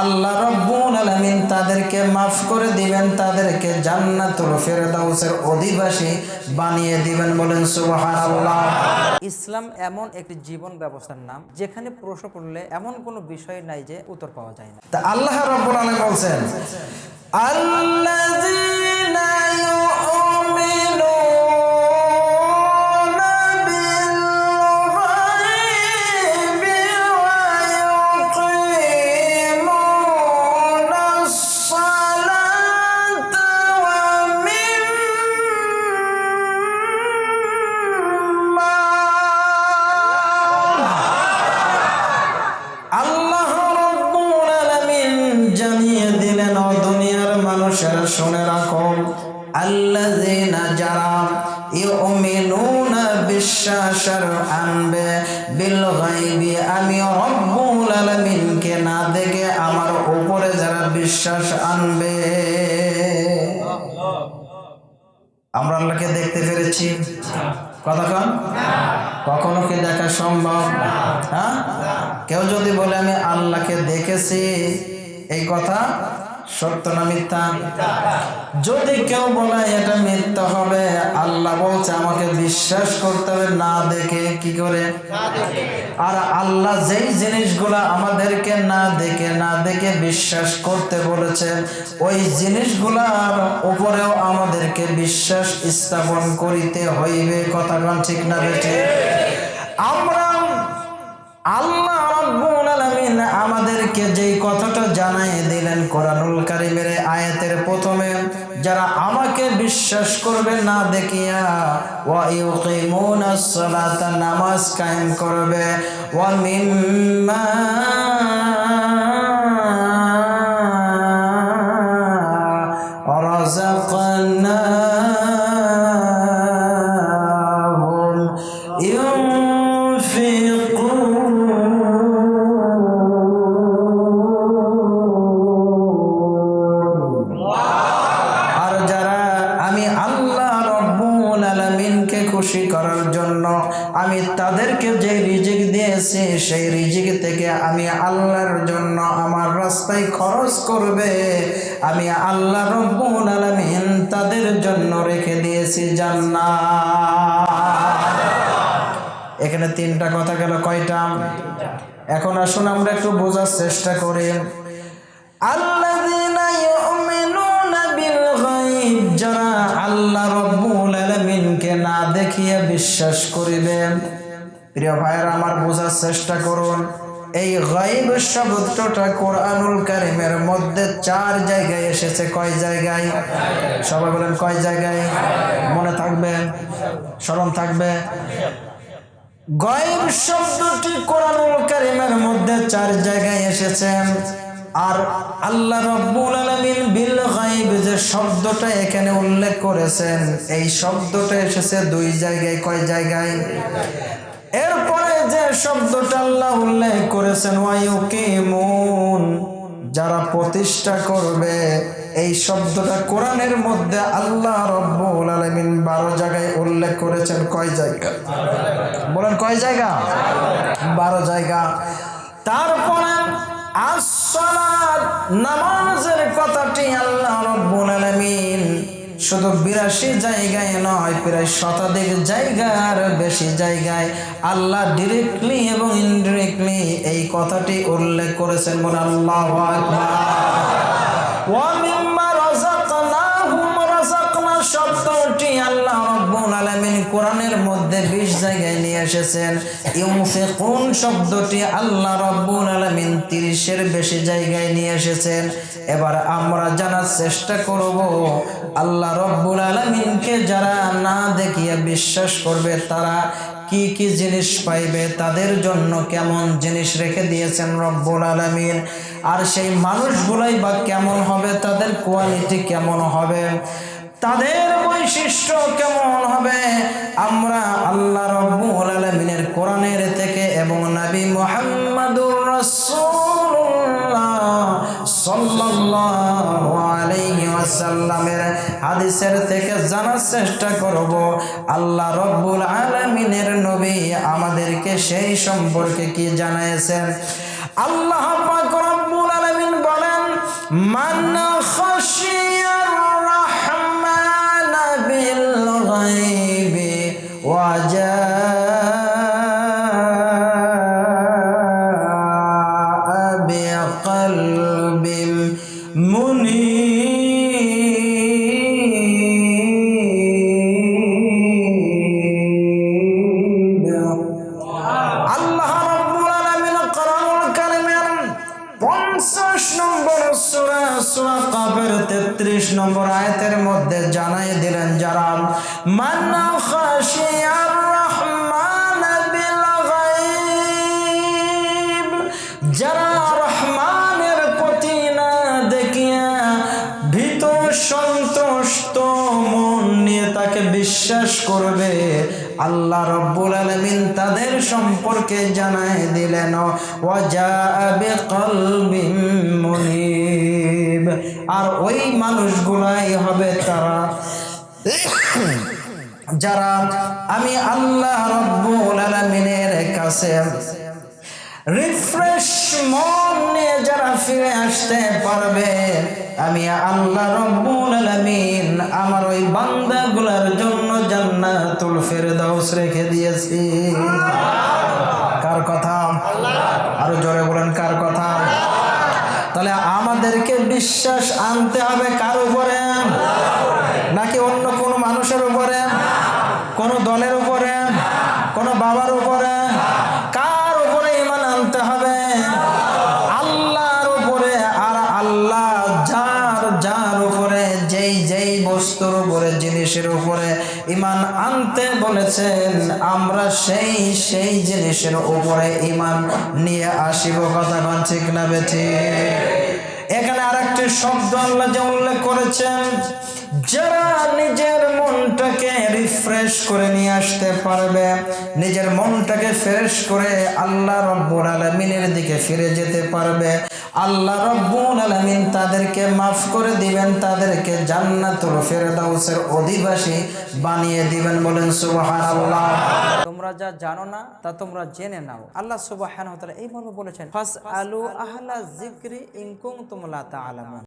আল্লাহ রব্বুল আলামিন তাদেরকে মাফ করে দিবেন, তাদেরকে জান্নাতুল ফেরদাউসের অধিবাসী বানিয়ে দিবেন বলেন সুবহানাল্লাহ। ইসলাম এমন একটি জীবন ব্যবস্থার নাম, যেখানে প্রশ্ন করলে এমন কোনো বিষয় নাই যে উত্তর পাওয়া যায় না। তা আল্লাহ রব্বুল আলামিন বলছেন আল্লাযীনা শুনে রাখো। আল্লাযীনা যারা ইউমিনুনা বিশ্বাসের আনবে, বিল গায়বি, আমি রব্বুল আলামিনকে না দেখে আমার উপরে যারা বিশ্বাস আনবে। আমরা আল্লাহকে দেখতে পেরেছি। কতক্ষণ কখনো কি দেখা সম্ভব? হ্যাঁ? কেউ যদি বলে আমি আল্লাহকে দেখেছি, এই কথা সত্য না মিথ্যা? যদি কেউ বলে এটা মিথ্যা হবে, আল্লাহ বলছে আমাকে বিশ্বাস করতে হবে, না দেখে কি করে? আর আল্লাহ যেই জিনিসগুলা আমাদেরকে না দেখে না দেখে বিশ্বাস করতে ওই জিনিসগুলার উপরেও আমাদেরকে বিশ্বাস স্থাপন করিতে হইবে। কথাটা ঠিক না বেঠে আমরা আল্লাহ আলামিন আমাদেরকে যেই কথাটা জানাই দিলেন কোরআনুল কারিমের আয়াতের প্রথমে, যারা আমাকে বিশ্বাস করবে না দেখিয়া, ওয়া ইউকিমুনাস সালাতা নামাজ কায়েম করবে। ওয়া মিম্মা খুশি করার জন্য আমি তাদেরকে যে রিজিক দিয়েছি, সেই রিজিক থেকে আমি আল্লাহর জন্য আমার রাস্তায় খরচ করবে। আমি আল্লাহ রব্বুল আলামিন তাদের জন্য রেখে দিয়েছি জান্নাত। এখানে তিনটা কথা গেল কয়টা? এখন আসুন আমরা একটু বোঝার চেষ্টা করি। আল্লাযীনা দেখিয়ে বিশ্বাস করিবেন। প্রিয় ভাইয়েরা, আমার বোঝার চেষ্টা করুন, এই গাইব শব্দটা কোরআনুল কারিমের মধ্যে চার জায়গায় এসেছে। কয় জায়গায়? সবাই বলেন, কয় জায়গায়? মনে থাকবে? স্মরণ থাকবে? গয়েব শব্দটি কোরআনুল কারিমের মধ্যে চার জায়গায় এসেছে। আর আল্লাহ রব্বুল আলামিন বিল শব্দটা এখানে উল্লেখ করেছেন। এই শব্দটা এসেছে দুই জায়গায়, কয় জায়গায়? এরপরে যে শব্দটা আল্লাহ উল্লেখ করেছেন ওয়ায়ুকিমুন যারা প্রতিষ্ঠা করবে, এই শব্দটা কোরআনের মধ্যে আল্লাহ রব্বুল আলামিন বারো জায়গায় উল্লেখ করেছেন, কয় জায়গা? বলেন কয় জায়গা? বারো জায়গা। তারপরে আসসালাত নামাজের কথাটি আল্লাহ শুধু বিরাশি জায়গায় নয়, প্রায় শতাধিক জায়গার বেশি জায়গায় আল্লাহ ডিরেক্টলি এবং ইনডিরেক্টলি এই কথাটি উল্লেখ করেছেন বলে আল্লাহ রাব্বুল আলামিন কোরআনের মধ্যে 20 জায়গায় নিয়ে এসেছেন ইউনফিকুন শব্দটি আল্লাহ রাব্বুল আলামিন 30 এর বেশি জায়গায় নিয়ে এসেছেন। এবার আমরা জানার চেষ্টা করব, আল্লাহ রব্বুল আলামিনকে যারা না দেখিয়ে বিশ্বাস করবে, তারা কি কি জিনিস পাইবে, তাদের জন্য কেমন জিনিস রেখে দিয়েছেন রব্বুল আলামিন, আর সেই মানুষগুলাই বা কেমন হবে, তাদের কোয়ালিটি কেমন হবে, তাদের বৈশিষ্ট্য কেমন হবে? আমরা আল্লাহ রব্বুল আলমিনের কোরআনের থেকে এবং নবী মোহাম্মদুর রসুল্লাহ সাল্লাল্লাহু আলাইহি ওয়াসাল্লামের হাদিসের থেকে জানার চেষ্টা করব। আল্লাহ রব্বুল আলমিনের নবী আমাদেরকে সেই সম্পর্কে কি জানিয়েছেন আল্লাহ পাক রব্বুল আলমিন বলেন মান্না খস 33 নম্বর আয়াতের মধ্যে জানাই দিলেন যারা মান্না খাশিয়ার আল্লাহ রব্বুল আলামিন তাদের সম্পর্কে জানায় দিলেন আর ওই মানুষগুলাই হবে তারা। যারা, আমি আল্লাহ রব্বুল আলামিনের কাছে রিফ্রেশ মন নিয়ে যারা ফিরে আসতে পারবে, আমি আল্লাহ রব্বুল আলামিন আমার ওই বান্দাগুলোর জন্য জান্নাতুল ফেরদাউস রেখে দিয়েছি। কার কথা? আরও জোরে বলেন, কার কথা? তাহলে আমাদেরকে বিশ্বাস আনতে হবে কার উপরে? নাকি অন্য কোনো মানুষের উপরে? কোনো দলের উপরে? কোনো বাবার উপরে? বস্তুর উপরে জিনিসের উপরে ইমান আনতে বলেছেন, আমরা সেই সেই জিনিসের উপরে ইমান নিয়ে আসিব, কথা কন ঠিক না বেঠি? এখানে আরেকটি শব্দ আল্লাহ যে উল্লেখ করেছেন, যারা নিজের মনটাকে রিফ্রেশ করে নিয়ে আসতে পারবে, নিজের মনটাকে ফ্রেশ করে আল্লাহ রব্বুল আলমিনের দিকে ফিরে যেতে পারবে। আল্লাহ রব্বুল আলমিন তাদেরকে মাফ করে দিবেন, তাদেরকে জান্নাতুল ফেরদাউসের অধিবাসী বানিয়ে দিবেন বলেন সুবহানাল্লাহ। তোমরা যা জানো না, তা তোমরা জেনে নাও। আল্লাহ সুবহানাহু ওয়া তাআলা এই মর্মে বলেছেন, ফাসআলু আহলা যিকরি ইন কুনতুম লা তা'লামুন